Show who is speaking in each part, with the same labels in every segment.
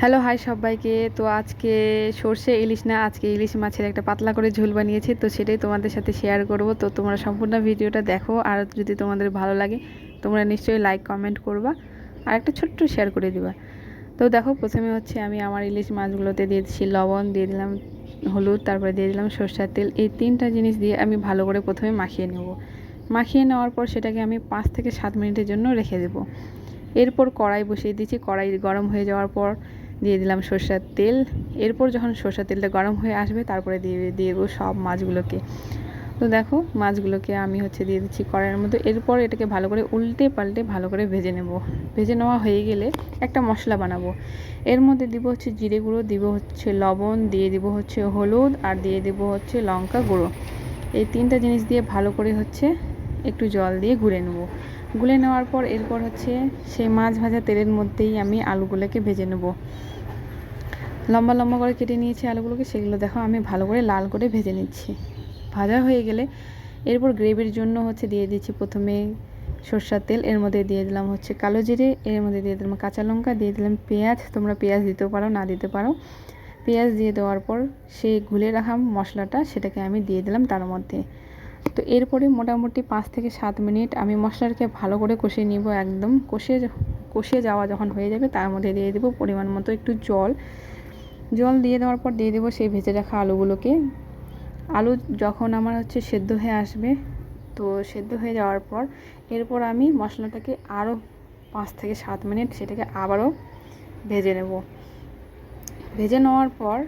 Speaker 1: Hello, high সবাইকে। তো আজকে সর্ষে, ইলিশ না, আজকে ইলিশ মাছের একটা পাতলা করে ঝোল বানিয়েছি, তো সেটাই তোমাদের সাথে শেয়ার করব। তো তোমরা সম্পূর্ণ ভিডিওটা দেখো, আর যদি তোমাদের ভালো লাগে, তোমরা নিশ্চয়ই লাইক কমেন্ট করবা, আর একটা ছোট্ট শেয়ার করে দিবা। তো দেখো, প্রথমে হচ্ছে আমি আমার ইলিশ মাছগুলোতে দিয়ে দিচ্ছি লবণ, দিয়ে দিলাম হলুদ, তারপরে দিয়ে দিলাম সর্ষার তেল। এই তিনটা জিনিস দিয়ে আমি ভালো করে প্রথমে মাখিয়ে নেব। মাখিয়ে নেওয়ার পর সেটাকে আমি পাঁচ থেকে সাত মিনিটের জন্য রেখে দেবো। এরপর কড়াই বসিয়ে দিয়েছি। কড়াই গরম হয়ে যাওয়ার পর দিয়ে দিলাম সর্ষার তেল। এরপর যখন সর্ষার তেলটা গরম হয়ে আসবে, তারপরে দিয়ে দিয়ে দেবো সব মাছগুলোকে। তো দেখো, মাছগুলোকে আমি হচ্ছে দিয়ে দিচ্ছি কড়াইয়ের মধ্যে। এরপর এটাকে ভালো করে উল্টে পাল্টে ভালো করে ভেজে নেব। ভেজে নেওয়া হয়ে গেলে একটা মশলা বানাবো। এর মধ্যে দিব হচ্ছে জিরে গুঁড়ো, দিব হচ্ছে লবণ, দিয়ে দিব হচ্ছে হলুদ, আর দিয়ে দিব হচ্ছে লঙ্কা গুঁড়ো। এই তিনটা জিনিস দিয়ে ভালো করে হচ্ছে একটু জল দিয়ে গুঁড়ে নেব। গুলে নেওয়ার পর এরপর হচ্ছে সেই মাছ ভাজা তেলের মধ্যেই আমি আলুগুলোকে ভেজে নেব। লম্বা লম্বা করে কেটে নিয়েছি আলুগুলোকে, সেগুলো দেখো আমি ভালো করে লাল করে ভেজে নিচ্ছি। ভাজা হয়ে গেলে এরপর গ্রেভির জন্য হচ্ছে দিয়ে দিচ্ছি প্রথমে সর্ষার তেল, এর মধ্যে দিয়ে দিলাম হচ্ছে কালো জিরে, এর মধ্যে দিয়ে দিলাম কাঁচা লঙ্কা, দিয়ে দিলাম পেঁয়াজ, তোমরা পেঁয়াজ দিতেও পারো, না দিতে পারো। পেঁয়াজ দিয়ে দেওয়ার পর সেই ঘুলে রাখা মশলাটা, সেটাকে আমি দিয়ে দিলাম তার মধ্যে। তো এরপরে মোটামুটি পাঁচ থেকে সাত মিনিট আমি মশলাটাকে ভালো করে কষিয়ে নিব একদম। কষিয়ে কষিয়ে যাওয়া যখন হয়ে যাবে তার মধ্যে দিয়ে দেবো পরিমাণ মতো একটু জল। জল দিয়ে দেওয়ার পর দিয়ে দেবো সেই ভেজে রাখা আলুগুলোকে। আলু যখন আমার হচ্ছে সেদ্ধ হয়ে আসবে, তো সেদ্ধ হয়ে যাওয়ার পর এরপর আমি মশলাটাকে আরও পাঁচ থেকে সাত মিনিট সেটাকে আবারও ভেজে নেব। ভেজে নেওয়ার পর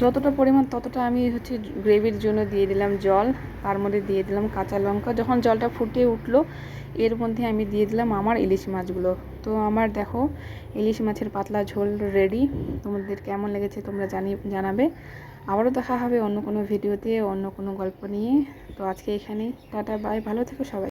Speaker 1: যতটা পরিমাণ ততটা আমি হচ্ছে গ্রেভির জন্য দিয়ে দিলাম জল। তার মধ্যে দিয়ে দিলাম কাঁচা লঙ্কা। যখন জলটা ফুটিয়ে উঠল, এর মধ্যে আমি দিয়ে দিলাম আমার ইলিশ মাছগুলো। তো আমার দেখো, ইলিশ মাছের পাতলা ঝোল রেডি তোমাদের কেমন লেগেছে তোমরা জানি, জানাবে। আবারও দেখা হবে অন্য কোনো ভিডিওতে অন্য কোনো গল্প নিয়ে। তো আজকে এখানেই। টাটা বাই ভালো থেকো সবাই।